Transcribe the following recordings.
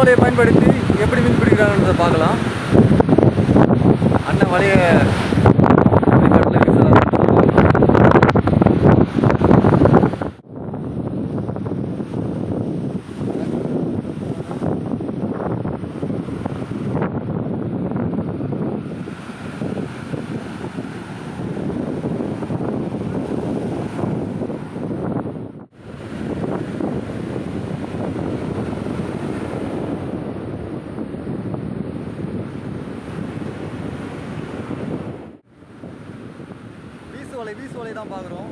வலையை பயன்படுத்தி எப்படி மீன் பிடிக்கிறாங்கன்றதை பார்க்கலாம். அண்ணன் வலையை வீசு வலை வீசு வலை தான் பார்க்குறோம்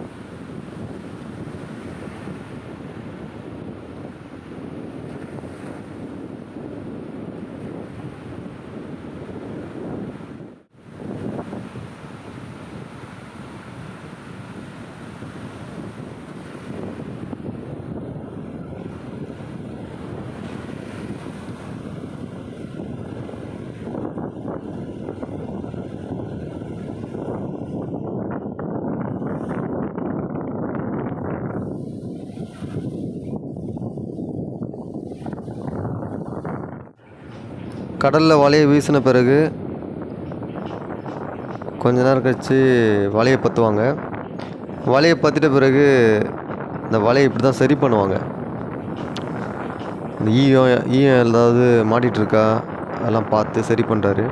கடலில் வலையை வீசின பிறகு கொஞ்ச நேரம் கழித்து வலையை பற்றுவாங்க வலையை பற்றிட்ட பிறகு இந்த வலையை இப்படி தான் சரி பண்ணுவாங்க. இந்த ஈயம் ஈயம் ஏதாவது மாட்டிகிட்டு இருக்கா அதெல்லாம் பார்த்து சரி பண்ணுறாரு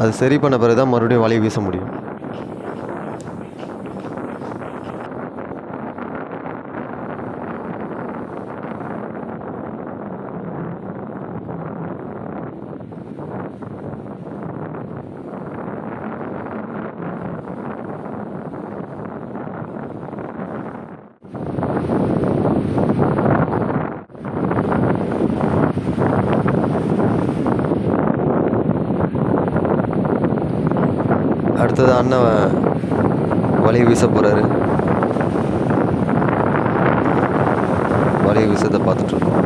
அது சரி பண்ண பிறகு தான் மறுபடியும் வலையை வீச முடியும். அடுத்தது அண்ணன் வலையை வீச போகிறாரு வலையை வீசத்தை பார்த்துட்ருக்கோம்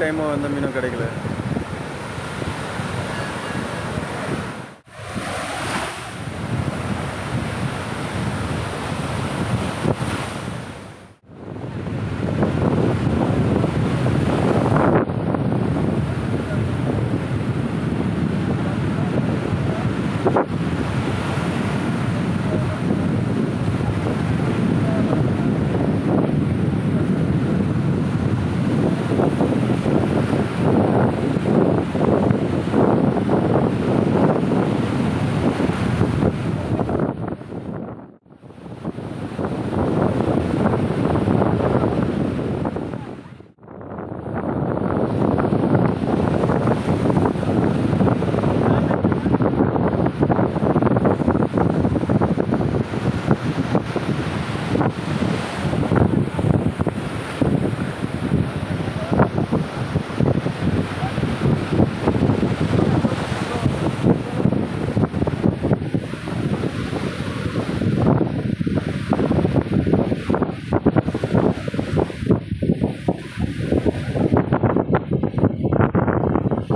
டைமும் எந்த மீனும் கிடைக்கல.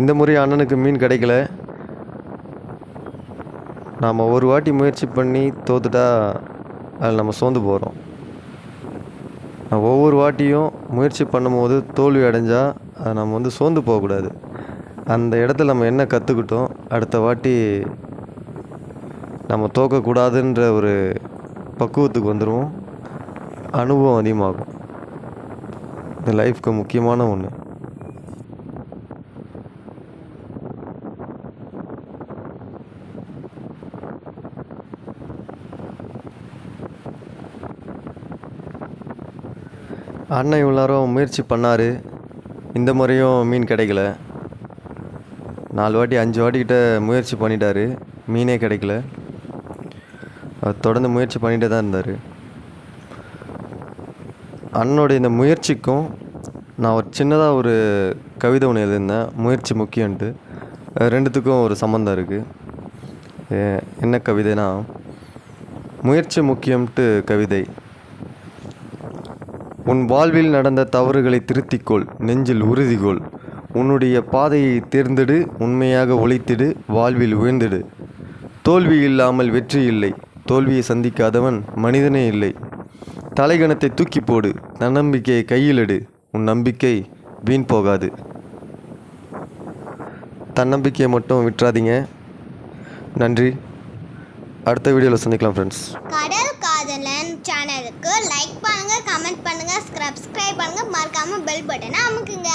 இந்த முறை அண்ணனுக்கு மீன் கிடைக்கல. நாம் ஒரு வாட்டி முயற்சி பண்ணி தோத்துட்டா அதில் நம்ம சோர்ந்து போகிறோம் ஒவ்வொரு வாட்டியும் முயற்சி பண்ணும்போது தோல்வி அடைஞ்சால் அதை நம்ம வந்து சோர்ந்து போகக்கூடாது. அந்த இடத்துல நம்ம என்ன கற்றுக்கிட்டோம் அடுத்த வாட்டி நம்ம தோக்கக்கூடாதுன்ற ஒரு பக்குவத்துக்கு வந்துடுவோம் அனுபவம் அதிகமாகும். இந்த லைஃப்க்கு முக்கியமான ஒன்று அண்ணன் இவ்வளோரும் முயற்சி பண்ணார். இந்த முறையும் மீன் கிடைக்கல. நாலு வாட்டி அஞ்சு வாட்டிக்கிட்ட முயற்சி பண்ணிட்டாரு. மீனே கிடைக்கல. தொடர்ந்து முயற்சி பண்ணிகிட்டே தான் இருந்தார். அண்ணனுடைய இந்த முயற்சிக்கும் நான் ஒரு சின்னதாக ஒரு கவிதை ஒன்று எழுதியிருந்தேன். முயற்சி முக்கியன்ட்டு ரெண்டுத்துக்கும் ஒரு சம்மந்தம் இருக்குது என்ன கவிதைனா முயற்சி முக்கியம்ட்டு கவிதை. உன் வாழ்வில் நடந்த தவறுகளை திருத்திக்கொள் நெஞ்சில் உறுதிகொள். உன்னுடைய பாதையை தேர்ந்தெடு உண்மையாக உழைத்திடு வாழ்வில் உயர்ந்திடு. தோல்வி இல்லாமல் வெற்றி இல்லை தோல்வியை சந்திக்காதவன் மனிதனே இல்லை. தலைகணத்தை தூக்கி போடு தன்னம்பிக்கையை கையிலெடு உன் நம்பிக்கை வீண் போகாது. தன்னம்பிக்கையை மட்டும் விட்டுறாதீங்க. நன்றி. அடுத்த வீடியோவில் சந்திக்கலாம் ஃப்ரெண்ட்ஸ் யூடியூப் சேனலுக்கு லைக் பண்ணுங்கள் கமெண்ட் பண்ணுங்கள் சப்ஸ்கிரைப் பண்ணுங்கள் மறக்காமல் பெல் பட்டனை அமுக்குங்க.